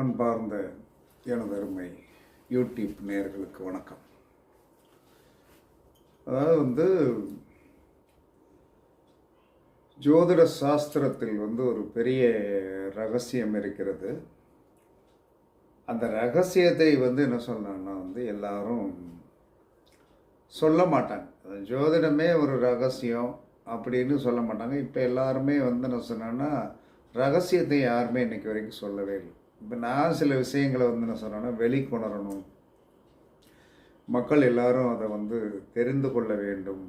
அன்பார்ந்த எனது அருமை யூடியூப் நேர்களுக்கு வணக்கம். அதாவது வந்து ஜோதிட சாஸ்திரத்தில் வந்து ஒரு பெரிய ரகசியம் இருக்கிறது. அந்த ரகசியத்தை வந்து என்ன சொல்லணும்னா வந்து எல்லாரும் சொல்ல மாட்டாங்க. ஜோதிடமே ஒரு ரகசியம் அப்படின்னு சொல்ல மாட்டாங்க. இப்போ எல்லாருமே வந்து என்ன சொன்னேன்னா ரகசியத்தை யாருமே இன்றைக்கி வரைக்கும் சொல்லவே இல்லை. இப்போ நான் சில விஷயங்களை வந்து என்ன சொன்னேன்னா வெளிக்கொணரணும். மக்கள் எல்லாரும் அதை வந்து தெரிந்து கொள்ள வேண்டும்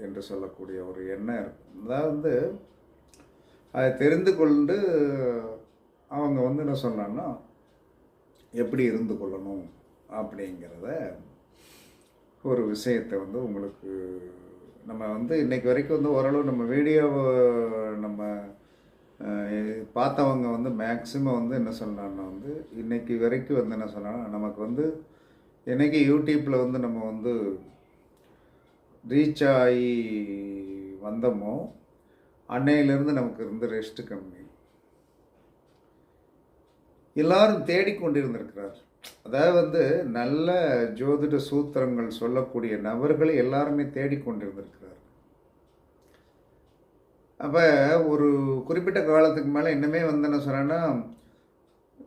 என்று சொல்லக்கூடிய ஒரு எண்ணம் இருக்கும் அதாவது வந்து அதை தெரிந்து கொண்டு அவங்க வந்து என்ன சொன்னாங்கன்னா எப்படி இருந்து கொள்ளணும் அப்படிங்கிறத ஒரு விஷயத்தை வந்து உங்களுக்கு நம்ம வந்து இன்னைக்கு வரைக்கும் வந்து ஓரளவு நம்ம வீடியோவை நம்ம பார்த்தவங்க வந்து மேக்ஸிமம் வந்து என்ன சொல்லலாம்னா வந்து இன்றைக்கி வரைக்கும் வந்து என்ன சொல்லலாம் நமக்கு வந்து இன்றைக்கி யூடியூப்பில் வந்து நம்ம வந்து ரீச் ஆகி வந்தோமோ அன்னையிலேருந்து நமக்கு இருந்த ரெஸ்ட்டு கம்மி. எல்லாரும் தேடிக்கொண்டிருந்திருக்கிறார் அதாவது வந்து நல்ல ஜோதிட சூத்திரங்கள் சொல்லக்கூடிய நபர்களை எல்லாருமே தேடிக்கொண்டிருந்திருக்கிறார் அப்போ ஒரு குறிப்பிட்ட காலத்துக்கு மேலே இன்னுமே வந்து என்ன சொன்னேன்னா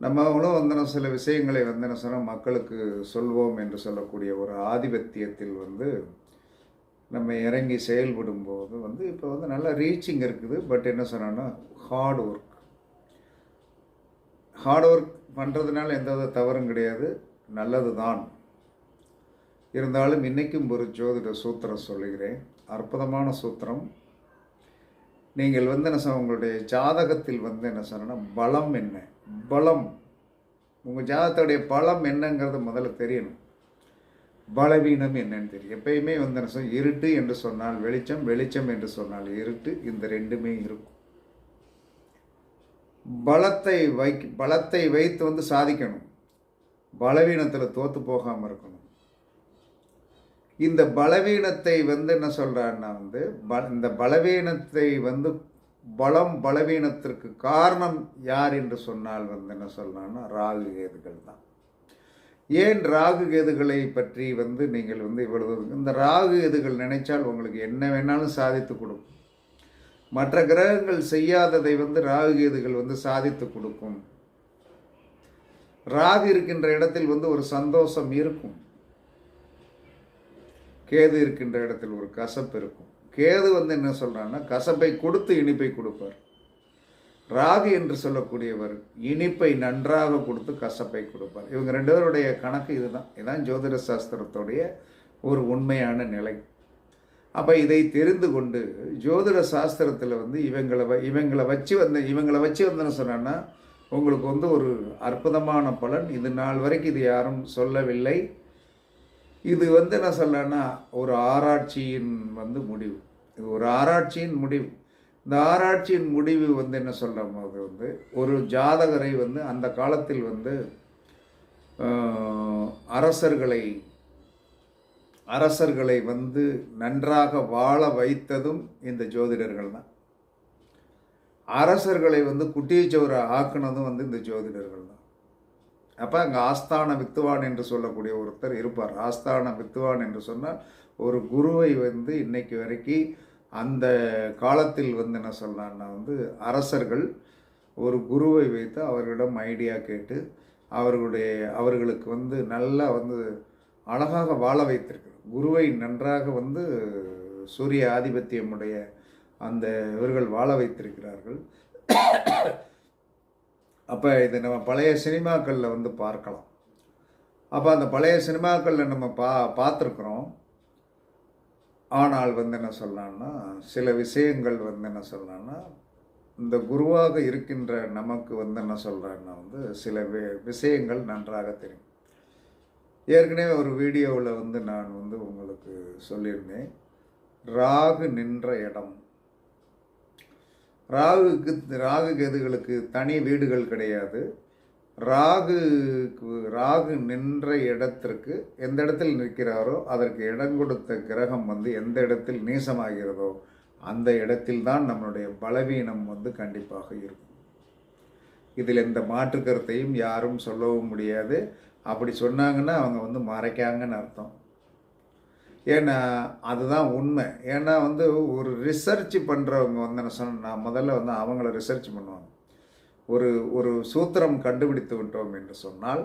நம்மளும் வந்து என்ன சில விஷயங்களை வந்து என்ன சொன்னால் மக்களுக்கு சொல்வோம் என்று சொல்லக்கூடிய ஒரு ஆதிபத்தியத்தில் வந்து நம்ம இறங்கி செயல்படும் போது வந்து இப்போ வந்து நல்ல ரீச்சிங் இருக்குது. பட் என்ன சொன்னோன்னா ஹார்ட் ஒர்க் ஹார்ட் ஒர்க் பண்ணுறதுனால எந்த வித தவறும் கிடையாது. நல்லது தான் இருந்தாலும் இன்றைக்கும் ஒரு ஜோதிட சூத்திரம் சொல்லுகிறேன். அற்புதமான சூத்திரம். நீங்கள் வந்து என்ன சொன்ன உங்களுடைய ஜாதகத்தில் வந்து என்ன சொன்னால் பலம் என்ன? பலம். உங்கள் ஜாதகத்துடைய பலம் என்னங்கிறது முதல்ல தெரியணும். பலவீனம் என்னன்னு தெரியும். எப்பயுமே வந்து என்ன சொன்ன இருட்டு என்று சொன்னால் வெளிச்சம் வெளிச்சம் என்று சொன்னால் இருட்டு இந்த ரெண்டுமே இருக்கும். பலத்தை வை பலத்தை வைத்து வந்து சாதிக்கணும். பலவீனத்தில் தோற்று போகாமல் இருக்கணும். இந்த பலவீனத்தை வந்து என்ன சொல்கிறான்னா வந்து ப இந்த பலவீனத்தை வந்து பலம் பலவீனத்திற்கு காரணம் யார் என்று சொன்னால் வந்து என்ன சொல்கிறான்னா ராகு கேதுகள் தான். ஏன் ராகு கேதுகளை பற்றி வந்து நீங்கள் வந்து இவ்வளவு இந்த ராகு கேதுகள் நினைச்சால் உங்களுக்கு என்ன வேணாலும் சாதித்து கொடுக்கும் மற்ற கிரகங்கள் செய்யாததை வந்து ராகு கேதுகள் வந்து சாதித்து கொடுக்கும். ராகு இருக்கின்ற இடத்தில் வந்து ஒரு சந்தோஷம் இருக்கும். கேது இருக்கின்ற இடத்தில் ஒரு கசப்பு இருக்கும். கேது வந்து என்ன சொல்கிறான்னா கசப்பை கொடுத்து இனிப்பை கொடுப்பார். ராகு என்று சொல்லக்கூடியவர் இனிப்பை நன்றாக கொடுத்து கசப்பை கொடுப்பார். இவங்க ரெண்டு பேருடைய கணக்கு இதுதான். இதுதான் ஜோதிட சாஸ்திரத்துடைய ஒரு உண்மையான நிலை. அப்போ இதை தெரிந்து கொண்டு ஜோதிட சாஸ்திரத்தில் வந்து இவங்களை வ- இவங்களை வச்சு வந்த இவங்களை வச்சு வந்தேன்னு என்ன சொன்னான்னா உங்களுக்கு வந்து ஒரு அற்புதமான பலன். இது நாள் வரைக்கும் இது யாரும் சொல்லவில்லை. இது வந்து என்ன சொல்லன்னா ஒரு ஆராய்ச்சியின் வந்து முடிவு. இது ஒரு ஆராய்ச்சியின் முடிவு. இந்த ஆராய்ச்சியின் முடிவு வந்து என்ன சொல்லும் போது வந்து ஒரு ஜாதகரை வந்து அந்த காலத்தில் வந்து அரசர்களை அரசர்களை வந்து நன்றாக வாழ வைத்ததும் இந்த ஜோதிடர்கள் தான். அரசர்களை வந்து குட்டிச்சோரை ஆக்குனதும் வந்து இந்த ஜோதிடர்கள் தான். அப்போ அங்கே ஆஸ்தான வித்துவான் என்று சொல்லக்கூடிய ஒருத்தர் இருப்பார். ஆஸ்தான வித்துவான் என்று சொன்னால் ஒரு குருவை வந்து இன்னைக்கு வரைக்கும் அந்த காலத்தில் வந்து என்ன சொல்லலாம்னா வந்து அரசர்கள் ஒரு குருவை வைத்து அவர்களிடம் ஐடியா கேட்டு அவர்களுடைய அவர்களுக்கு வந்து நல்லா வந்து அழகாக வாழ வைத்திருக்கிறார் குருவை நன்றாக வந்து சூரிய ஆதிபத்தியமுடைய அந்த இவர்கள் வாழ வைத்திருக்கிறார்கள். அப்போ இது நம்ம பழைய சினிமாக்களில் வந்து பார்க்கலாம். அப்போ அந்த பழைய சினிமாக்களில் நம்ம பா பார்த்துருக்குறோம். ஆனால் வந்து என்ன சொல்லலாம்னா சில விஷயங்கள் வந்து என்ன சொல்லலாம்னா இந்த குருவாக இருக்கின்ற நமக்கு வந்து என்ன சொல்கிறேன்னா வந்து சில வி- விஷயங்கள் நன்றாக தெரியும். ஏற்கனவே ஒரு வீடியோவில் வந்து நான் வந்து உங்களுக்கு சொல்லியிருந்தேன். ராகு நின்ற இடம். ராகுக்கு ராகு கேதுகளுக்கு தனி வீடுகள் கிடையாது. ராகு ராகு நின்ற இடத்திற்கு எந்த இடத்தில் நிற்கிறாரோ அதற்கு இடம் கொடுத்த கிரகம் வந்து எந்த இடத்தில் நீசமாகிறதோ அந்த இடத்தில் தான் நம்மளுடைய பலவீனம் வந்து கண்டிப்பாக இருக்கும். இதில் எந்த மாற்று கருத்தையும் யாரும் சொல்லவும் முடியாது. அப்படி சொன்னாங்கன்னா அவங்க வந்து மறைக்காங்கன்னு அர்த்தம். ஏன்னா அதுதான் உண்மை. ஏன்னா வந்து ஒரு ரிசர்ச் பண்ணுறவங்க வந்து என்ன சொன்ன நான் முதல்ல வந்து அவங்கள ரிசர்ச் பண்ணுவாங்க. ஒரு ஒரு சூத்திரம் கண்டுபிடித்து விட்டோம் என்று சொன்னால்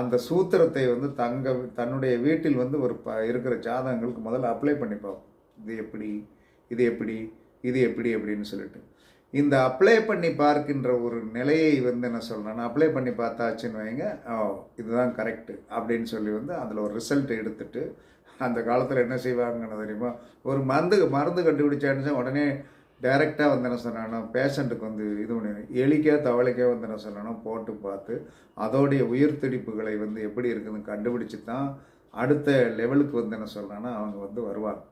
அந்த சூத்திரத்தை வந்து தங்க தன்னுடைய வீட்டில் வந்து ஒரு ப இருக்கிற ஜாதகங்களுக்கு முதல்ல அப்ளை பண்ணிப்போம் இது எப்படி இது எப்படி இது எப்படி அப்படின்னு சொல்லிட்டு. இந்த அப்ளை பண்ணி பார்க்கின்ற ஒரு நிலையை வந்து என்ன சொல்கிறேன்னா அப்ளை பண்ணி பார்த்தாச்சுன்னு வைங்க ஓ இதுதான் கரெக்டு அப்படின்னு சொல்லி வந்து அதில் ஒரு ரிசல்ட் எடுத்துட்டு அந்த காலத்தில் என்ன செய்வாங்கன்னு தெரியுமா? ஒரு மருந்து மருந்து கண்டுபிடிச்சான்னு உடனே டைரெக்டாக வந்து என்ன சொன்னான்னா பேஷண்ட்டுக்கு வந்து இது பண்ணி எலிக்கோ தவளைக்கோ வந்து என்ன சொன்னான்னா போட்டு பார்த்து அதோடைய உயிர் துடிப்புகளை வந்து எப்படி இருக்குதுன்னு கண்டுபிடிச்சி தான் அடுத்த லெவலுக்கு வந்து என்ன சொல்கிறான்னா அவங்க வந்து வருவாங்க.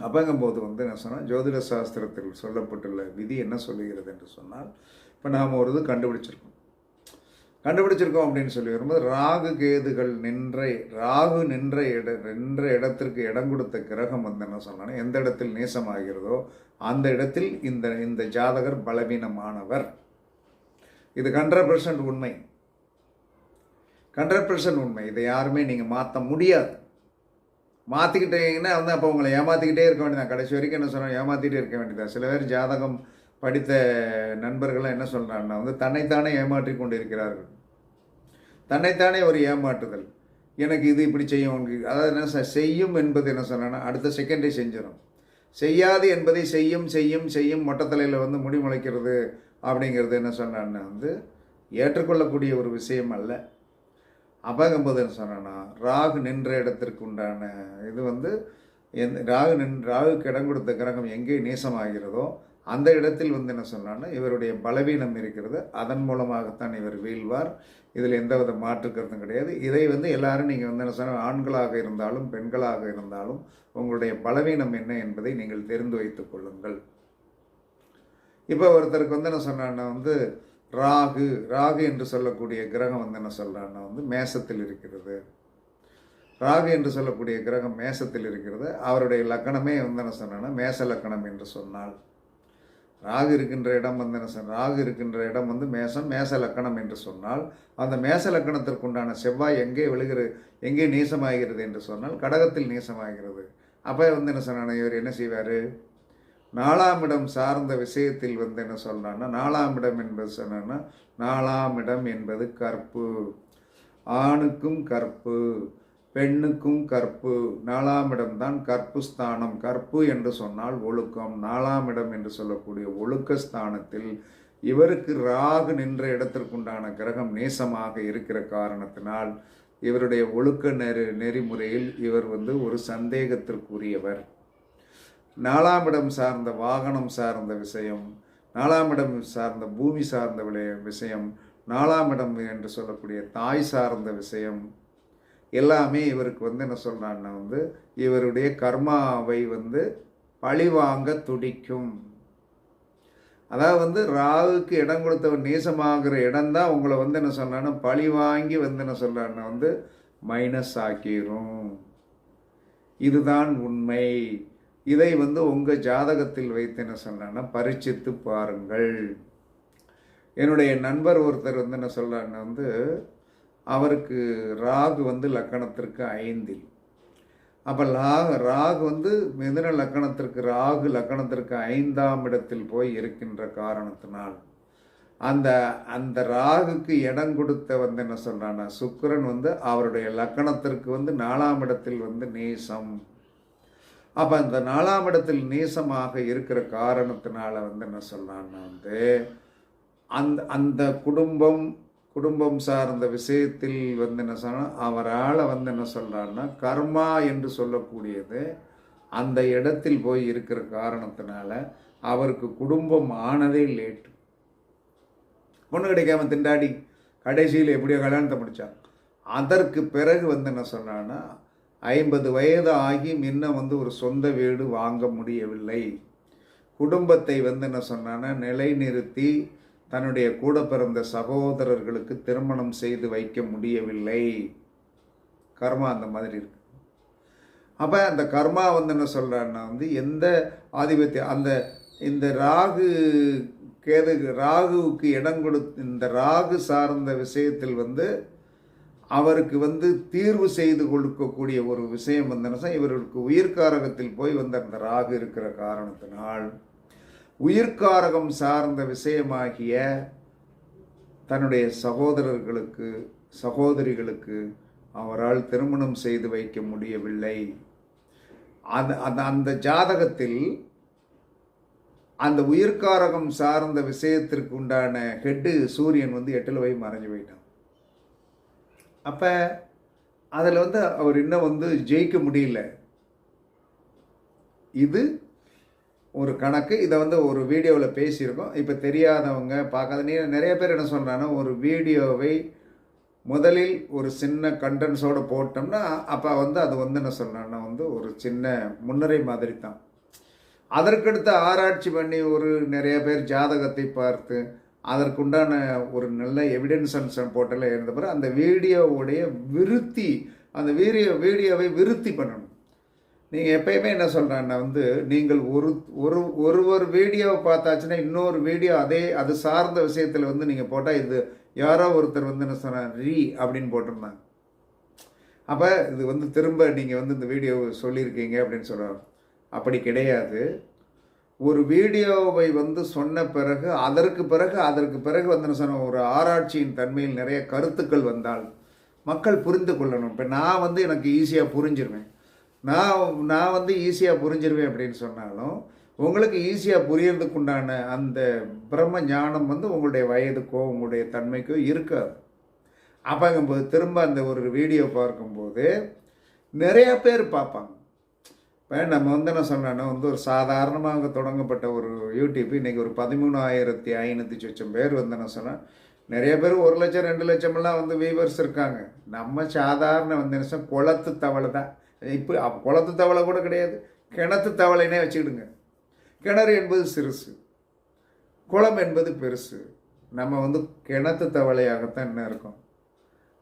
அப்பங்கும்போது வந்து என்ன சொன்னால் ஜோதிட சாஸ்திரத்தில் சொல்லப்பட்டுள்ள விதி என்ன சொல்லுகிறது என்று சொன்னால் இப்போ நாம் ஒரு இது கண்டுபிடிச்சிருக்கோம். கண்டுபிடிச்சிருக்கோம் அப்படின்னு சொல்லி வரும்போது ராகு கேதுகள் நின்ற ராகு நின்ற இட நின்ற இடத்திற்கு இடம் கொடுத்த கிரகம் வந்து என்ன சொன்னோன்னா எந்த இடத்தில் நேசமாகிறதோ அந்த இடத்தில் இந்த இந்த ஜாதகர் பலவீனமானவர். இது ஹண்ட்ரட் பர்சன்ட் உண்மை. ஹண்ட்ரட் பர்சன்ட் உண்மை. இதை யாருமே நீங்கள் மாற்ற முடியாது. மாற்றிக்கிட்டீங்கன்னா வந்து அப்போ உங்களை ஏமாற்றிக்கிட்டே இருக்க வேண்டியதான் கடைசி வரைக்கும் என்ன சொல்கிறோம் ஏமாற்றிட்டே இருக்க வேண்டியதான் சில பேர் ஜாதகம் படித்த நண்பர்கள்லாம் என்ன சொல்கிறாங்கன்னா வந்து தன்னைத்தானே ஏமாற்றி கொண்டு இருக்கிறார்கள் தன்னைத்தானே ஒரு ஏமாற்றுதல். எனக்கு இது இப்படி செய்யும் உனக்கு அதாவது என்ன செய்யும் என்பது என்ன சொன்னா அடுத்த செகண்டே செஞ்சிடும் செய்யாது என்பதை செய்யும் செய்யும் செய்யும் மொட்டத்தலையில் வந்து முடி முளைக்கிறது அப்படிங்கிறது என்ன சொன்னான்னா வந்து ஏற்றுக்கொள்ளக்கூடிய ஒரு விஷயம் அல்ல. அபகம்போது என்ன சொன்னான்னா ராகு நின்ற இடத்திற்கு உண்டான இது வந்து எந்த ராகு நின் ராகுக்கு இடம் கொடுத்த கிரகம் எங்கே நேசமாகிறதோ அந்த இடத்தில் வந்து என்ன சொன்னான்னா இவருடைய பலவீனம் இருக்கிறது அதன் மூலமாகத்தான் இவர் வீழ்வார். இதில் எந்தவித மாற்று கருத்தும் கிடையாது. இதை வந்து எல்லாரும் நீங்கள் வந்து என்ன சொன்னால் ஆண்களாக இருந்தாலும் பெண்களாக இருந்தாலும் உங்களுடைய பலவீனம் என்ன என்பதை நீங்கள் தெரிந்து வைத்துக் கொள்ளுங்கள். இப்போ ஒருத்தருக்கு வந்து என்ன சொன்னான்னா வந்து ராகு ராகு என்று சொல்லக்கூடிய கிரகம் வந்து என்ன சொல்கிறான்னா வந்து மேசத்தில் இருக்கிறது. ராகு என்று சொல்லக்கூடிய கிரகம் மேசத்தில் இருக்கிறது. அவருடைய லக்கணமே வந்து என்ன சொன்னான்னா மேச லக்கணம் என்று சொன்னால். ராகு இருக்கின்ற இடம் வந்து என்ன சொன்ன ராகு இருக்கின்ற இடம் வந்து மேசம் மேச லக்கணம் என்று சொன்னால் அந்த மேச லக்கணத்திற்குண்டான செவ்வாய் எங்கே விழுகிறது எங்கே நீசமாகிறது என்று சொன்னால் கடகத்தில் நீசமாகிறது. அப்போ வந்து என்ன சொன்னான இவர் என்ன செய்வார்? நாலாம் இடம் சார்ந்த விஷயத்தில் வந்து என்ன சொல்கிறான்னா நாலாம் இடம் என்பது சொன்னா நாலாம் இடம் என்பது கற்பு. ஆணுக்கும் கற்பு. பெண்ணுக்கும் கற்பு. நாலாம் இடம்தான் கற்பு ஸ்தானம் கற்பு என்று சொன்னால் ஒழுக்கம். நாலாம் இடம் என்று சொல்லக்கூடிய ஒழுக்க ஸ்தானத்தில் இவருக்கு ராகு நின்ற இடத்திற்குண்டான கிரகம் நேசமாக இருக்கிற காரணத்தினால் இவருடைய ஒழுக்க நெறி நெறிமுறையில் இவர் வந்து ஒரு சந்தேகத்திற்குரியவர். நாலாம் இடம் சார்ந்த வாகனம் சார்ந்த விஷயம். நாலாம் இடம் சார்ந்த பூமி சார்ந்த விளைய விஷயம். நாலாம் இடம் என்று சொல்லக்கூடிய தாய் சார்ந்த விஷயம். எல்லாமே இவருக்கு வந்து என்ன சொல்கிறான்னா வந்து இவருடைய கர்மாவை வந்து பழிவாங்க துடிக்கும். அதாவது வந்து ராகுக்கு இடம் கொடுத்தவன் நேசமாகிற இடம்தான் உங்களை வந்து என்ன சொல்கிறான்னா பழி வாங்கி வந்து என்ன சொல்கிறான்னா வந்து மைனஸ் ஆக்கிரும். இதுதான் உண்மை. இதை வந்து உங்கள் ஜாதகத்தில் வைத்து என்ன சொல்கிறான்னா பரிச்சித்து பாருங்கள். என்னுடைய நண்பர் ஒருத்தர் வந்து என்ன சொல்கிறாருன்னா வந்து அவருக்கு ராகு வந்து லக்கணத்திற்கு ஐந்தில். அப்போ லா ராகு வந்து மிதுன லக்கணத்திற்கு ராகு லக்கணத்திற்கு ஐந்தாம் இடத்தில் போய் இருக்கின்ற காரணத்தினால் அந்த அந்த ராகுக்கு இடம் கொடுத்த வந்து என்ன சொல்கிறான்னா சுக்கிரன் வந்து அவருடைய லக்கணத்திற்கு வந்து நாலாம் இடத்தில் வந்து நேசம். அப்போ அந்த நாலாம் இடத்தில் நேசமாக இருக்கிற காரணத்தினால வந்து என்ன சொல்கிறான்னா வந்து அந்த அந்த குடும்பம் குடும்பம் சார்ந்த விஷயத்தில் வந்து என்ன சொன்னால் அவரால் வந்து என்ன சொல்கிறாருன்னா கர்மா என்று சொல்லக்கூடியது அந்த இடத்தில் போய் இருக்கிற காரணத்தினால அவருக்கு குடும்பம் ஆனதே லேட்டு. பொண்ணு கிடைக்காம திண்டாடி கடைசியில் எப்படியோ கல்யாணத்தை முடித்தான் அதற்கு பிறகு வந்து என்ன சொன்னான்னா ஐம்பது வயது ஆகி இன்னும் வந்து ஒரு சொந்த வீடு வாங்க முடியவில்லை. குடும்பத்தை வந்து என்ன சொன்னான்னா நிலைநிறுத்தி தன்னுடைய கூட பிறந்த சகோதரர்களுக்கு திருமணம் செய்து வைக்க முடியவில்லை. கர்மா அந்த மாதிரி இருக்கு. அப்போ அந்த கர்மா வந்து என்ன சொல்கிறான்னா வந்து எந்த ஆதிபத்தியம் அந்த இந்த ராகு கேது ராகுவுக்கு இடம் கொடு இந்த ராகு சார்ந்த விஷயத்தில் வந்து அவருக்கு வந்து தீர்வு செய்து கொடுக்கக்கூடிய ஒரு விஷயம் வந்தனா இவர்களுக்கு உயிர்காரகத்தில் போய் வந்த அந்த ராகு இருக்கிற காரணத்தினால் உயிர்காரகம் சார்ந்த விஷயமாகிய தன்னுடைய சகோதரர்களுக்கு சகோதரிகளுக்கு அவரால் திருமணம் செய்து வைக்க முடியவில்லை. அந்த அந்த அந்த ஜாதகத்தில் அந்த உயிர்காரகம் சார்ந்த விஷயத்திற்கு உண்டான ஹெட்டு சூரியன் வந்து எட்டில் போய் மறைஞ்சு போயிட்டான். அப்போ அதில் வந்து அவர் இன்னும் வந்து ஜெயிக்க முடியல. இது ஒரு கணக்கு இதை வந்து ஒரு வீடியோவில் பேசியிருக்கோம். இப்போ தெரியாதவங்க பார்க்காத நீ நிறைய பேர் என்ன சொல்கிறாங்கன்னா ஒரு வீடியோவை முதலில் ஒரு சின்ன கண்டென்ஸோடு போட்டோம்னா அப்போ வந்து அது வந்து என்ன சொல்கிறேன்னா வந்து ஒரு சின்ன முன்னுரை மாதிரி தான் அதற்கடுத்து ஆராய்ச்சி பண்ணி ஒரு நிறைய பேர் ஜாதகத்தை பார்த்து அதற்குண்டான ஒரு நல்ல எவிடன்ஸ் அண்ட் போர்ட்டலில் இருந்த பிறகு அந்த வீடியோவுடைய விருத்தி அந்த வீடியோ வீடியோவை விருத்தி பண்ணணும். நீங்கள் எப்பயுமே என்ன சொல்கிறேன்னா வந்து நீங்கள் ஒரு ஒரு ஒரு ஒரு வீடியோவை பார்த்தாச்சுன்னா இன்னொரு வீடியோ அதே அது சார்ந்த விஷயத்தில் வந்து நீங்கள் போட்டால் இது யாரோ ஒருத்தர் வந்து என்ன சொன்னார் ரீ அப்படின்னு போட்டிருந்தாங்க. அப்போ இது வந்து திரும்ப நீங்கள் வந்து இந்த வீடியோ சொல்லியிருக்கீங்க அப்படின்னு சொல்கிறார் அப்படி கிடையாது. ஒரு வீடியோவை வந்து சொன்ன பிறகு அதற்கு பிறகு அதற்கு பிறகு வந்து என்ன சொன்ன ஒரு ஆராய்ச்சியின் தன்மையில் நிறைய கருத்துக்கள் வந்தால் மக்கள் புரிந்து கொள்ளணும். இப்போ நான் வந்து எனக்கு ஈஸியாக புரிஞ்சிருவேன். நான் நான் வந்து ஈஸியாக புரிஞ்சிருவேன் அப்படின்னு சொன்னாலும் உங்களுக்கு ஈஸியாக புரியறதுக்கு உண்டான அந்த பிரம்ம ஞானம் வந்து உங்களுடைய வயதுக்கோ உங்களுடைய தன்மைக்கோ இருக்காது. அப்போங்கும்போது திரும்ப அந்த ஒரு வீடியோ பார்க்கும்போது நிறையா பேர் பார்ப்பாங்க. இப்போ நம்ம வந்து என்ன சொன்னோன்னா வந்து ஒரு சாதாரணமாக தொடங்கப்பட்ட ஒரு யூடியூப் இன்றைக்கி ஒரு பதிமூணாயிரத்தி ஐநூற்றி சொச்சம் பேர் வந்து என்ன சொன்னால் நிறைய பேர் ஒரு லட்சம் ரெண்டு லட்சமெல்லாம் வந்து வியூவர்ஸ் இருக்காங்க. நம்ம சாதாரண வந்து என்ன சொன்னால் குளத்து தவளை தான். இப்போ குளத்து தவளை கூட கிடையாது. கிணத்து தவளைனே வச்சுக்கிடுங்க. கிணறு என்பது சிறுசு. குளம் என்பது பெருசு. நம்ம வந்து கிணத்து தவளையாகத்தான் என்ன இருக்கோம்?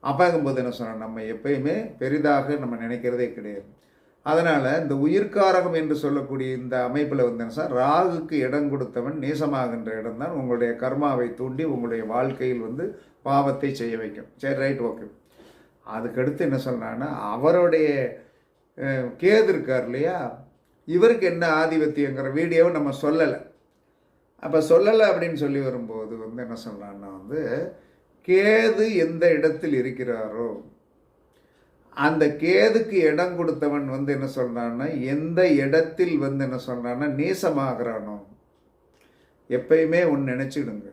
அப்பாங்கும்போது என்ன சொன்னோம்? நம்ம எப்பயுமே பெரிதாக நம்ம நினைக்கிறதே கிடையாது. அதனால் இந்த உயிர்காரகம் என்று சொல்லக்கூடிய இந்த அமைப்பில் வந்து என்ன சார் ராகுக்கு இடம் கொடுத்தவன் நேசமாகின்ற இடம்தான் உங்களுடைய கர்மாவை தூண்டி உங்களுடைய வாழ்க்கையில் வந்து பாவத்தை செய்ய வைக்கும். சரி ரைட் ஓகே அதுக்கடுத்து என்ன சொன்னான்னா அவருடைய கேது இருக்கார் இல்லையா? இவருக்கு என்ன ஆதிபத்தியங்கிற வீடியோவை நம்ம சொல்லலை. அப்போ சொல்லலை அப்படின்னு சொல்லி வரும்போது வந்து என்ன சொல்லலாம்னா வந்து கேது எந்த இடத்தில் இருக்கிறாரோ அந்த கேதுக்கு இடம் கொடுத்தவன் வந்து என்ன சொல்கிறான்னா எந்த இடத்தில் வந்து என்ன சொல்கிறான்னா நீசமாகிறானோ. எப்பயுமே ஒன்று நினச்சிடுங்க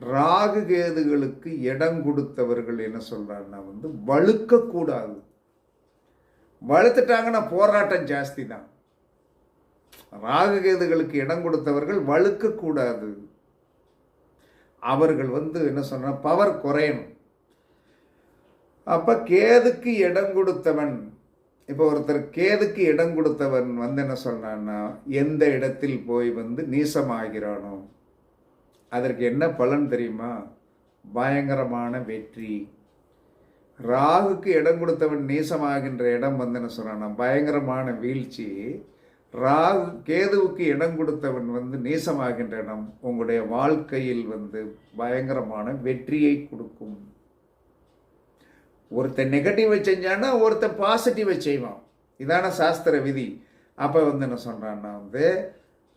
ராகு கேதுகளுக்கு இடம் கொடுத்தவர்கள் என்ன சொல்கிறான்னா வந்து வழுக்கக்கூடாது. வழுத்துட்டாங்கன்னா போராட்டம் ஜாஸ்தி தான் ராகுகேதுகளுக்கு இடம் கொடுத்தவர்கள் வழுக்கக்கூடாது அவர்கள் வந்து என்ன சொன்ன பவர் குறையணும். அப்போ கேதுக்கு இடம் கொடுத்தவன் இப்போ ஒருத்தர் கேதுக்கு இடம் கொடுத்தவன் வந்து என்ன சொன்னான்னா எந்த இடத்தில் போய் வந்து நீசமாகிறானோ அதற்கு என்ன பலன் தெரியுமா? பயங்கரமான வெற்றி. ராகுக்கு இடம் கொடுத்தவன் நீசமாகின்ற இடம் வந்து என்ன சொன்னான்னா பயங்கரமான வீழ்ச்சி. ராகு கேதுவுக்கு இடம் கொடுத்தவன் வந்து நீசமாகின்ற இடம் உங்களுடைய வாழ்க்கையில் வந்து பயங்கரமான வெற்றியை கொடுக்கும். ஒருத்தன் நெகட்டிவை செஞ்சான்னா ஒருத்தன் பாசிட்டிவை செய்வான். இதான சாஸ்திர விதி. அப்போ வந்து என்ன சொல்கிறான்னா வந்து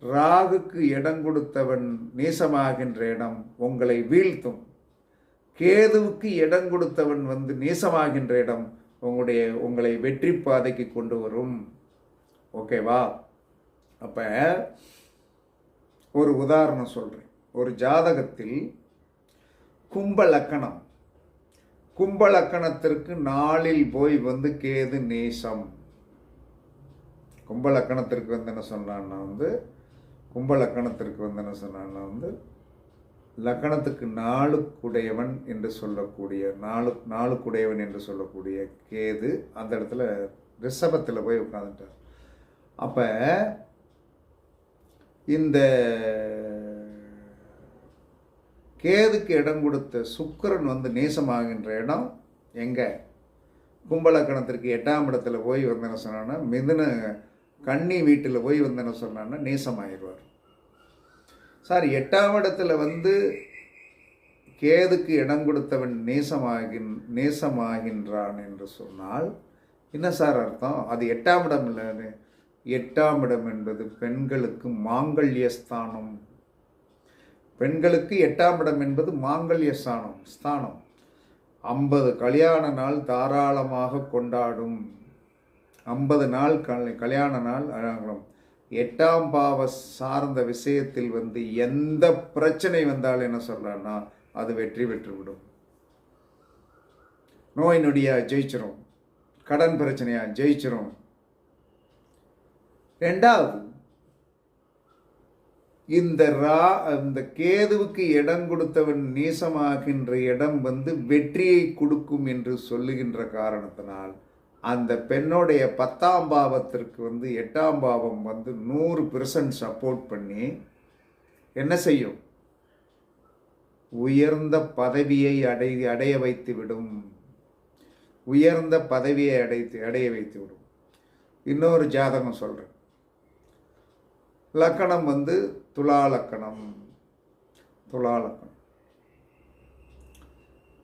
ராகுக்கு இடம் கொடுத்தவன் நீசமாகின்ற இடம் உங்களை வீழ்த்தும். கேதுவுக்கு இடம் கொடுத்தவன் வந்து நீசமாகின்ற இடம் உங்களுடைய உங்களை வெற்றி பாதைக்கு கொண்டு வரும். ஓகேவா அப்போ ஒரு உதாரணம் சொல்கிறேன் ஒரு ஜாதகத்தில் கும்ப லக்கணம். கும்ப லக்கணத்திற்கு நாளில் போய் வந்து கேது நேசம். கும்ப லக்கணத்திற்கு வந்து என்ன சொன்னான்னா வந்து கும்ப லக்கணத்திற்கு வந்து என்ன சொன்னான்னா வந்து லக்கணத்துக்கு நாளுக்குடையவன் என்று சொல்லக்கூடிய நாலு நாளுக்குடையவன் என்று சொல்லக்கூடிய கேது அந்த இடத்துல ரிஷபத்தில் போய் உட்காந்துட்டார் அப்போ இந்த கேதுக்கு இடம் கொடுத்த சுக்கரன் வந்து நேசமாகின்ற இடம் எங்கே? கும்பலக்கணத்திற்கு எட்டாம் இடத்துல போய் வந்தேன்னு சொன்னான்னா மிதுன கன்னி வீட்டில் போய் வந்தேன்னு சொன்னான்னா நேசமாகிடுவார் சார் எட்டாம் இடத்துல வந்து கேதுக்கு இடம் கொடுத்தவன் நேசமாகின் நேசமாகின்றான் என்று சொன்னால் என்ன சார் அர்த்தம்? அது எட்டாம் இடம் இல்லை எட்டாம் இடம் என்பது பெண்களுக்கு மாங்கல்ய ஸ்தானம் பெண்களுக்கு எட்டாம் இடம் என்பது மாங்கல்ய ஸ்தானம். ஸ்தானம் ஐம்பது கல்யாண நாள் தாராளமாக கொண்டாடும். ஐம்பது நாள் கல் கல்யாண நாள் அழகம் எட்டாம் பாவ சார்ந்த விஷயத்தில் வந்து எந்த பிரச்சனை வந்தாலும் என்ன சொல்கிறான்னா அது வெற்றி பெற்றுவிடும். நோய் நொடியா ஜெயிச்சிரும். கடன் பிரச்சனையா ஜெயிச்சிரும். ரெண்டாவது இந்த ரா இந்த கேதுவுக்கு இடம் கொடுத்தவன் நீசமாகின்ற இடம் வந்து வெற்றியை கொடுக்கும் என்று சொல்லுகின்ற காரணத்தினால் அந்த பெண்ணுடைய பத்தாம் பாவத்திற்கு வந்து எட்டாம் பாவம் வந்து நூறு பெர்சன்ட் சப்போர்ட் பண்ணி என்ன செய்யும்? உயர்ந்த பதவியை அடை அடைய வைத்து விடும். உயர்ந்த பதவியை அடைத்து அடைய வைத்து விடும். இன்னொரு ஜாதகம் சொல்கிறேன் லக்கணம் வந்து துலா லக்கணம். துலா லக்கணம்.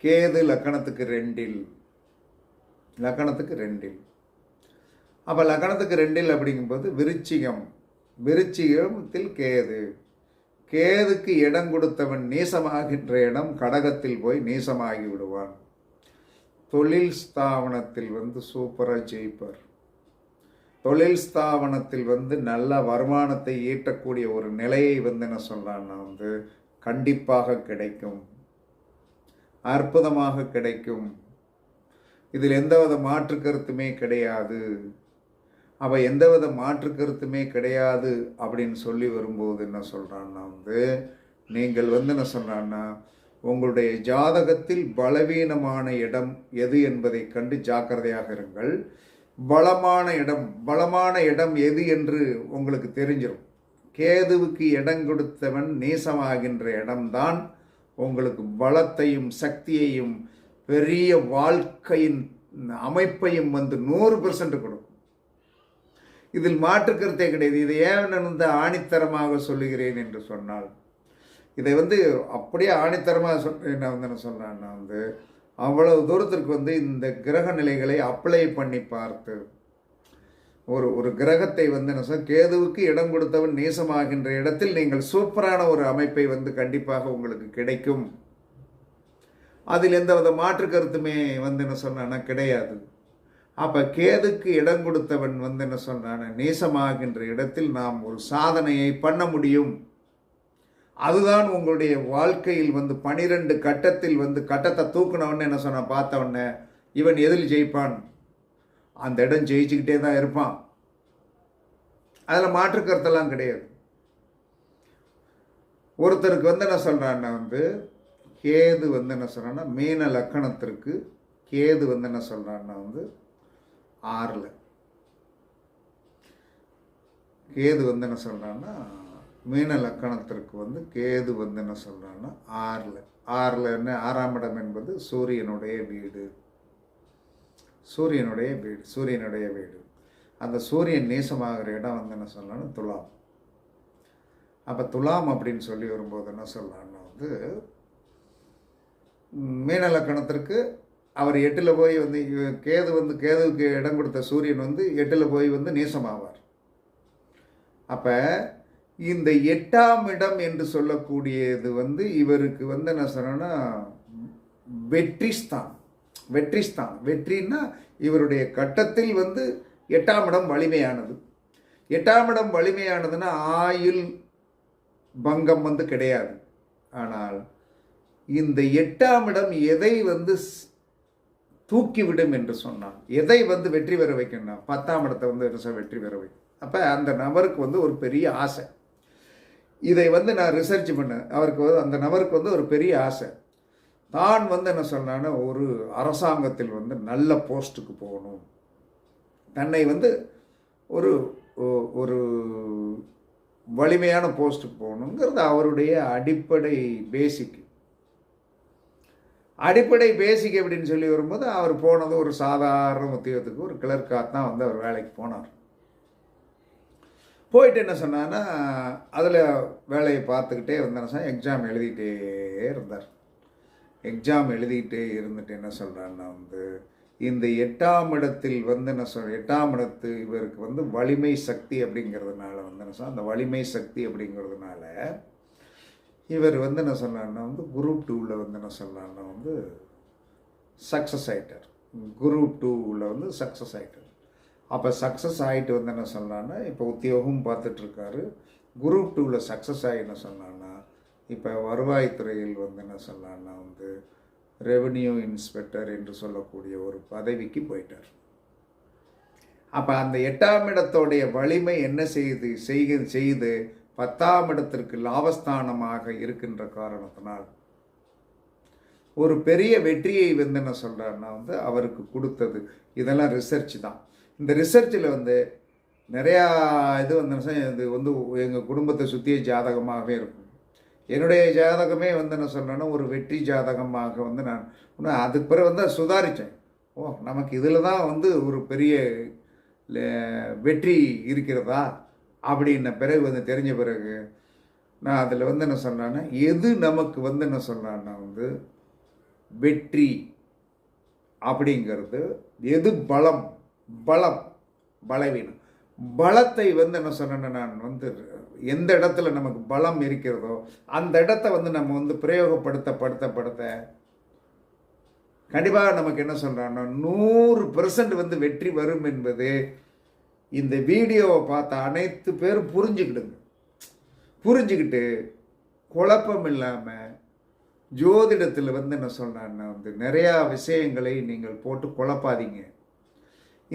கேது லக்கணத்துக்கு ரெண்டில். லக்கணத்துக்கு ரெண்டில். அப்போ லக்கணத்துக்கு ரெண்டில் அப்படிங்கும்போது விருச்சிகம். விருச்சிகத்தில் கேது. கேதுக்கு இடம் கொடுத்தவன் நீசமாகின்ற இடம் கடகத்தில் போய் நீசமாகி விடுவான். தொழில் ஸ்தாபனத்தில் வந்து சூப்பராக ஜெயிப்பார். தொழில் ஸ்தாபனத்தில் வந்து நல்ல வருமானத்தை ஈட்டக்கூடிய ஒரு நிலையை வந்து என்ன சொல்கிறான்னா வந்து கண்டிப்பாக கிடைக்கும். அற்புதமாக கிடைக்கும். இதில் எந்தவித மாற்று கருத்துமே கிடையாது. அவள் எந்தவித மாற்று கருத்துமே கிடையாது அப்படின்னு சொல்லி வரும்போது என்ன சொல்கிறான்னா வந்து நீங்கள் வந்து என்ன சொல்கிறான்னா உங்களுடைய ஜாதகத்தில் பலவீனமான இடம் எது என்பதை கண்டு ஜாக்கிரதையாக இருங்கள். பலமான இடம் பலமான இடம் எது என்று உங்களுக்கு தெரிஞ்சிடும் கேதுவுக்கு இடம் கொடுத்தவன் நேசமாகின்ற இடம்தான். உங்களுக்கு பலத்தையும் சக்தியையும் பெரிய வாழ்க்கையின் அமைப்பையும் வந்து நூறு பெர்சன்ட் கொடுக்கும். இதில் மாற்று கருத்தே கிடையாது. இதை ஏன் நான் வந்து ஆணித்தரமாக சொல்லுகிறேன் என்று சொன்னால் இதை வந்து அப்படியே ஆணித்தரமாக சொல் நான் வந்து என்ன சொல்கிறேன் நான் வந்து அவ்வளவு தூரத்திற்கு வந்து இந்த கிரக நிலைகளை அப்ளை பண்ணி பார்த்து ஒரு ஒரு கிரகத்தை வந்து என்ன சார் கேதுவுக்கு இடம் கொடுத்தவன் நேசமாகின்ற இடத்தில் நீங்கள் சூப்பரான ஒரு அமைப்பை வந்து கண்டிப்பாக உங்களுக்கு கிடைக்கும். அதில் எந்தவித மாற்று கருத்துமே வந்து என்ன சொன்னான்னா கிடையாது. அப்போ கேதுக்கு இடம் கொடுத்தவன் வந்து என்ன சொன்னான் நேசமாகின்ற இடத்தில் நாம் ஒரு சாதனையை பண்ண முடியும். அதுதான் உங்களுடைய வாழ்க்கையில் வந்து பனிரெண்டு கட்டத்தில் வந்து கட்டத்தை தூக்குனவன்னு என்ன சொன்ன பார்த்தவொடனே இவன் எதில் ஜெயிப்பான்? அந்த இடம் ஜெயிச்சுக்கிட்டே தான் இருப்பான். அதில் மாற்று கருத்தெல்லாம் கிடையாது. ஒருத்தருக்கு வந்து என்ன சொல்கிறான்னா வந்து கேது வந்து என்ன சொல்கிறான்னா மீன லக்கணத்திற்கு கேது வந்து என்ன சொல்கிறான்னா வந்து ஆறில். கேது வந்து என்ன சொல்கிறான்னா மீன லக்கணத்திற்கு வந்து கேது வந்து என்ன சொல்கிறான்னா ஆறில். ஆறில் என்ன ஆறாம் இடம் என்பது சூரியனுடைய வீடு. சூரியனுடைய வீடு சூரியனுடைய வீடு. அந்த சூரியன் நேசமாகிற இடம் வந்து என்ன சொல்லலாம்னா துலாம். அப்போ துலாம் அப்படின்னு சொல்லி வரும்போது என்ன சொல்லலாம்னா வந்து மீன லக்கணத்திற்கு அவர் எட்டில் போய் வந்து கேது வந்து கேதுவுக்கு இடம் கொடுத்த சூரியன் வந்து எட்டில் போய் வந்து நேசமாவார். அப்போ இந்த எட்டாம் இடம் என்று சொல்லக்கூடியது வந்து இவருக்கு வந்து என்ன சொன்னேன்னா வெற்றிஸ்தான் வெற்றிஸ்தான் வெற்றின்னா இவருடைய கட்டத்தில் வந்து எட்டாம் இடம் வலிமையானது. எட்டாம் இடம் வலிமையானதுன்னா ஆயுள் பங்கம் வந்து கிடையாது. ஆனால் இந்த எட்டாம் இடம் எதை வந்து தூக்கிவிடும் என்று சொன்னான். எதை வந்து வெற்றி பெற வைக்கணும் பத்தாம் இடத்தை வந்து வெற்றி பெற வைக்கும். அப்போ அந்த நபருக்கு வந்து ஒரு பெரிய ஆசை. இதை வந்து நான் ரிசர்ச் பண்ணேன். அவருக்கு வந்து அந்த நபருக்கு வந்து ஒரு பெரிய ஆசை. தான் வந்து என்ன சொன்னான்னா ஒரு அரசாங்கத்தில் வந்து நல்ல போஸ்ட்டுக்கு போகணும். தன்னை வந்து ஒரு ஒரு வலிமையான போஸ்ட்டுக்கு போகணுங்கிறது அவருடைய அடிப்படை பேசிக் அடிப்படை பேசிக் அப்படின்னு சொல்லி வரும்போது அவர் போனது ஒரு சாதாரண உத்தியோகத்துக்கு ஒரு கிளர்க்காக தான் வந்து அவர் வேலைக்கு போனார். போயிட்டு என்ன சொன்னான்னா அதில் வேலையை பார்த்துக்கிட்டே வந்தேன்னு எக்ஸாம் எழுதிட்டே இருந்தார். எக்ஸாம் எழுதிக்கிட்டே இருந்துட்டு என்ன சொல்கிறான்னா வந்து இந்த எட்டாம் இடத்தில் வந்து என்ன சொல் எட்டாம் இடத்து இவருக்கு வந்து வலிமை சக்தி அப்படிங்கிறதுனால வந்து என்ன சொன்னால் அந்த வலிமை சக்தி அப்படிங்கிறதுனால இவர் வந்து என்ன சொன்னார்னா வந்து குரூப் டூவில் வந்து என்ன சொன்னார்னா வந்து சக்ஸஸ் ஆகிட்டார் குரூப் டூவில் வந்து சக்ஸஸ் ஆகிட்டார் அப்போ சக்ஸஸ் ஆகிட்டு வந்து என்ன சொன்னான்னா இப்போ உத்தியோகம் பார்த்துட்ருக்காரு. குரூப் டூவில் சக்ஸஸ் ஆகி என்ன சொன்னான்னா இப்போ வருவாய்த்துறையில் வந்து என்ன சொன்னான்னா வந்து ரெவென்யூ இன்ஸ்பெக்டர் என்று சொல்லக்கூடிய ஒரு பதவிக்கு போயிட்டார். அப்போ அந்த எட்டாம் இடத்தோடைய வலிமை என்ன செய்து செய்க செய்து பத்தாம் இடத்திற்கு லாபஸ்தானமாக இருக்கின்ற காரணத்தினால் ஒரு பெரிய வெற்றியை வந்து என்ன சொல்கிறாருன்னா வந்து அவருக்கு கொடுத்தது. இதெல்லாம் ரிசர்ச் தான். இந்த ரிசர்ச்சில் வந்து நிறையா இது வந்து இது வந்து எங்கள் குடும்பத்தை சுற்றிய ஜாதகமாகவே இருக்கும். என்னுடைய ஜாதகமே வந்து என்ன சொல்கிறேன்னா ஒரு வெற்றி ஜாதகமாக வந்து நான் இன்னும் அதுக்கு பிறகு வந்து சுதாரித்தேன் ஓ நமக்கு இதில் தான் வந்து ஒரு பெரிய வெற்றி இருக்கிறதா? அப்படின்ன பிறகு வந்து தெரிஞ்ச பிறகு நான் அதில் வந்து என்ன சொன்னேன்னா எது நமக்கு வந்து என்ன சொன்னான்னா வந்து வெற்றி அப்படிங்கிறது எது பலம் பலம் பலவீனம். பலத்தை வந்து என்ன சொன்னேன்னா நான் வந்து எந்த இடத்துல நமக்கு பலம் இருக்கிறதோ அந்த இடத்த வந்து நம்ம வந்து பிரயோகப்படுத்த படுத்த படுத்த கண்டிப்பாக நமக்கு என்ன சொல்கிறான்னா நூறு பெர்சன்ட் வந்து வெற்றி வரும் என்பது இந்த வீடியோவை பார்த்த அனைத்து பேரும் புரிஞ்சுக்கிடுங்க. புரிஞ்சுக்கிட்டு குழப்பம் இல்லாமல் ஜோதிடத்தில் வந்து என்ன சொல்கிறேன்னா வந்து நிறையா விஷயங்களை நீங்கள் போட்டு குழப்பாதீங்க.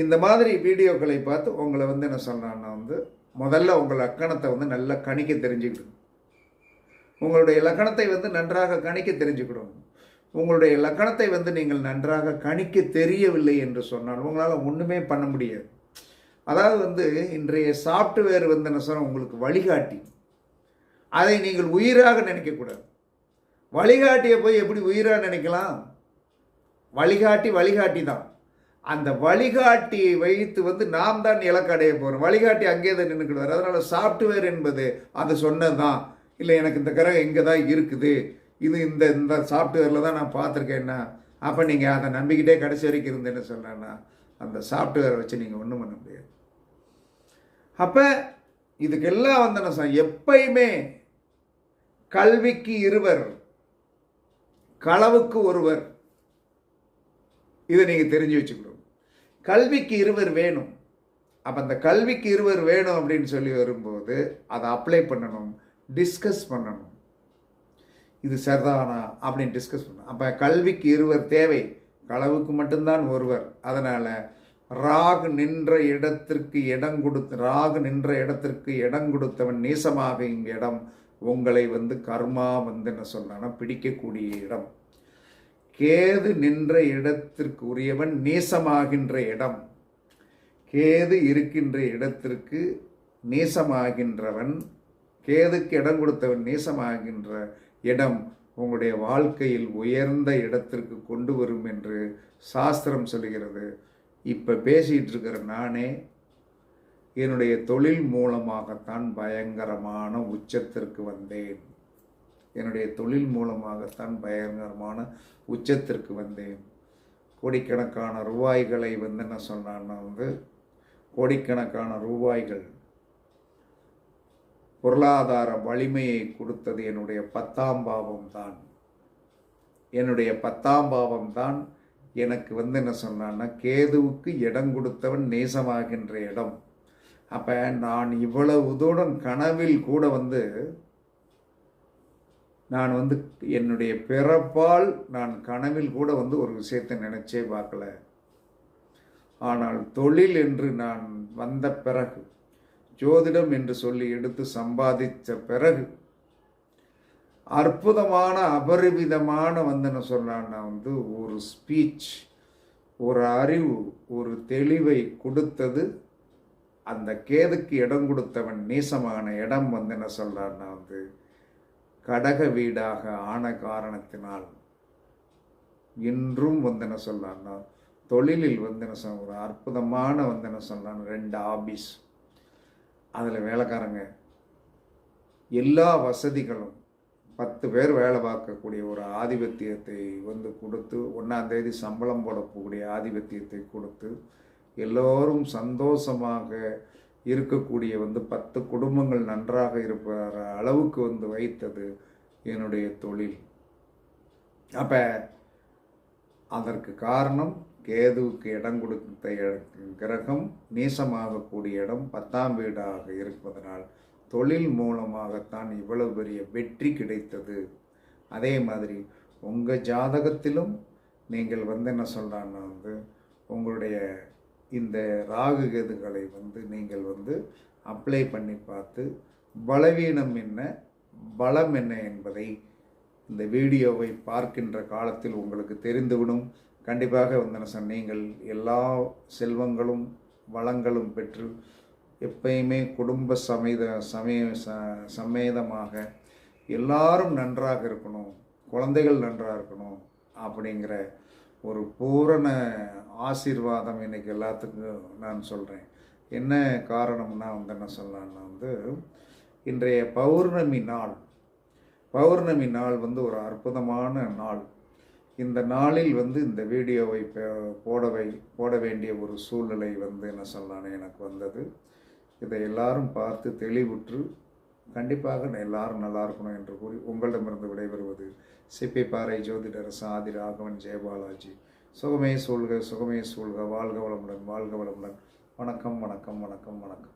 இந்த மாதிரி வீடியோக்களை பார்த்து உங்களை வந்து என்ன சொல்கிறான்னா வந்து முதல்ல உங்கள் லக்கணத்தை வந்து நல்லா கணிக்க தெரிஞ்சுக்கிடுங்க. உங்களுடைய லக்கணத்தை வந்து நன்றாக கணிக்க தெரிஞ்சுக்கிடும் உங்களுடைய லக்கணத்தை வந்து நீங்கள் நன்றாக கணிக்க தெரியவில்லை என்று சொன்னால் உங்களால் ஒன்றுமே பண்ண முடியாது. அதாவது வந்து இன்றைய சாஃப்ட்வேர் வந்து என்ன சொல்ல உங்களுக்கு வழிகாட்டி. அதை நீங்கள் உயிராக நினைக்கக்கூடாது. வழிகாட்டியை போய் எப்படி உயிராக நினைக்கலாம்? வழிகாட்டி வழிகாட்டி தான். அந்த வழிகாட்டியை வைத்து வந்து நாம் தான் இலக்கடைய போகிறோம் வழிகாட்டி அங்கே தான் நின்றுக்கிடுவார் அதனால் சாஃப்ட்வேர் என்பது அது சொன்னது தான் இல்லை எனக்கு இந்த கிரகம் இங்கே தான் இருக்குது. இது இந்த இந்த சாஃப்ட்வேரில் தான் நான் பார்த்துருக்கேன்னா அப்போ நீங்கள் அதை நம்பிக்கிட்டே கடைசி வரைக்கும் இருந்தேன்னு சொன்னேன்னா அந்த சாஃப்ட்வேரை வச்சு நீங்கள் ஒன்றும் பண்ண முடியாது. அப்போ இதுக்கெல்லாம் வந்து என்ன சொன்ன எப்பயுமே கல்விக்கு இருவர் களவுக்கு ஒருவர். இதை நீங்கள் தெரிஞ்சு வச்சுக்கணும். கல்விக்கு இருவர் வேணும். அப்போ அந்த கல்விக்கு இருவர் வேணும் அப்படின்னு சொல்லி வரும்போது அதை அப்ளை பண்ணணும் டிஸ்கஸ் பண்ணணும். இது சரிதானா அப்படின்னு டிஸ்கஸ் பண்ணணும். அப்போ கல்விக்கு இருவர் தேவை களவுக்கு மட்டும்தான் ஒருவர். அதனால் ராகு நின்ற இடத்திற்கு இடம் கொடுத்து ராகு நின்ற இடத்திற்கு இடம் கொடுத்தவன் நீசமாக இங்க இடம் உங்களை வந்து கர்மா வந்து என்ன சொன்னா பிடிக்கக்கூடிய இடம். கேது நின்ற இடத்திற்கு உரியவன் நீசமாகின்ற இடம். கேது இருக்கின்ற இடத்திற்கு நீசமாகின்றவன் கேதுக்கு இடம் கொடுத்தவன் நீசமாகின்ற இடம் உங்களுடைய வாழ்க்கையில் உயர்ந்த இடத்திற்கு கொண்டு வரும் என்று சாஸ்திரம் சொல்கிறது இப்போ பேசிகிட்டு இருக்கிற நானே என்னுடைய தொழில் மூலமாகத்தான் பயங்கரமான உச்சத்திற்கு வந்தேன். என்னுடைய தொழில் மூலமாகத்தான் பயங்கரமான உச்சத்திற்கு வந்தேன். கோடிக்கணக்கான ரூபாய்களை வந்து என்ன சொன்னான்னா வந்து கோடிக்கணக்கான ரூபாய்கள் பொருளாதார வலிமையை கொடுத்தது என்னுடைய பத்தாம் பாவம் தான் என்னுடைய பத்தாம் பாவம் தான் எனக்கு வந்து என்ன சொன்னான்னா கேதுவுக்கு இடம் கொடுத்தவன் நேசமாகின்ற இடம். அப்போ நான் இவ்வளவு தூரம் கனவில் கூட வந்து நான் வந்து என்னுடைய பிறப்பால் நான் கனவில் கூட வந்து ஒரு விஷயத்தை நினைச்சே பார்க்கல. ஆனால் தொழில் என்று நான் வந்த பிறகு ஜோதிடம் என்று சொல்லி எடுத்து சம்பாதித்த பிறகு அற்புதமான அபரிமிதமான வந்து என்ன சொல்றான்னா வந்து ஒரு ஸ்பீச் ஒரு அறிவு ஒரு தெளிவை கொடுத்தது. அந்த கேதுக்கு இடம் கொடுத்தவன் நீசமான இடம் வந்து என்ன சொல்கிறான்னா வந்து கடக வீடாக ஆன காரணத்தினால் இன்றும் வந்து என்ன சொல்கிறான்னா தொழிலில் வந்து என்ன சொல்ல ஒரு அற்புதமான வந்து என்ன சொல்கிறான் ரெண்டு ஆபீஸ் அதில் வேலைக்காரங்க எல்லா வசதிகளும் பத்து பேர் வேலை பார்க்கக்கூடிய ஒரு ஆதிபத்தியத்தை வந்து கொடுத்து ஒன்றாந்தேதி சம்பளம் போடக்கூடிய ஆதிபத்தியத்தை கொடுத்து எல்லோரும் சந்தோஷமாக இருக்கக்கூடிய வந்து பத்து குடும்பங்கள் நன்றாக இருப்பார அளவுக்கு வந்து வைத்தது என்னுடைய தொழில். அப்போ அதற்கு காரணம் கேதுவுக்கு இடம் கொடுத்த கிரகம் நீசமாகக்கூடிய இடம் பத்தாம் வீடாக இருப்பதனால் தொழில் மூலமாகத்தான் இவ்வளவு பெரிய வெற்றி கிடைத்தது. அதே மாதிரி உங்கள் ஜாதகத்திலும் நீங்கள் வந்து என்ன சொல்கிறான்னா வந்து உங்களுடைய இந்த ராகு கேதுகளை வந்து நீங்கள் வந்து அப்ளை பண்ணி பார்த்து பலவீனம் என்ன பலம் என்ன என்பதை இந்த வீடியோவை பார்க்கின்ற காலத்தில் உங்களுக்கு தெரிந்துவிடும். கண்டிப்பாக வந்து என்ன சொன்ன, நீங்கள் எல்லா செல்வங்களும் வளங்களும் பெற்று எப்பயுமே குடும்ப சமேத சமய ச- சமேதமாக எல்லாரும் நன்றாக இருக்கணும் குழந்தைகள் நன்றாக இருக்கணும் அப்படிங்கிற ஒரு பூரண ஆசீர்வாதம் இன்னைக்கு எல்லாத்துக்கும் நான் சொல்கிறேன் என்ன காரணம்னா வந்து என்ன சொல்லலாம்னா வந்து இன்றைய பௌர்ணமி நாள் பௌர்ணமி நாள் வந்து ஒரு அற்புதமான நாள். இந்த நாளில் வந்து இந்த வீடியோவை போடவை போட வேண்டிய ஒரு சூழ்நிலை வந்து என்ன சொல்லலான்னு எனக்கு வந்தது. இதை எல்லாரும் பார்த்து தெளிவுற்று கண்டிப்பாக நான் எல்லாரும் நல்லா இருக்கணும் என்று கூறி உங்களிடமிருந்து விடைபெறுவது சிப்பி பாறை ஜோதிடர் சாதி ராகவன் ஜெயபாலாஜி சுகமே சூழ்க சுகமே சூழ்க வாழ்க வளமுடன் வாழ்க வளமுடன். வணக்கம் வணக்கம் வணக்கம் வணக்கம்.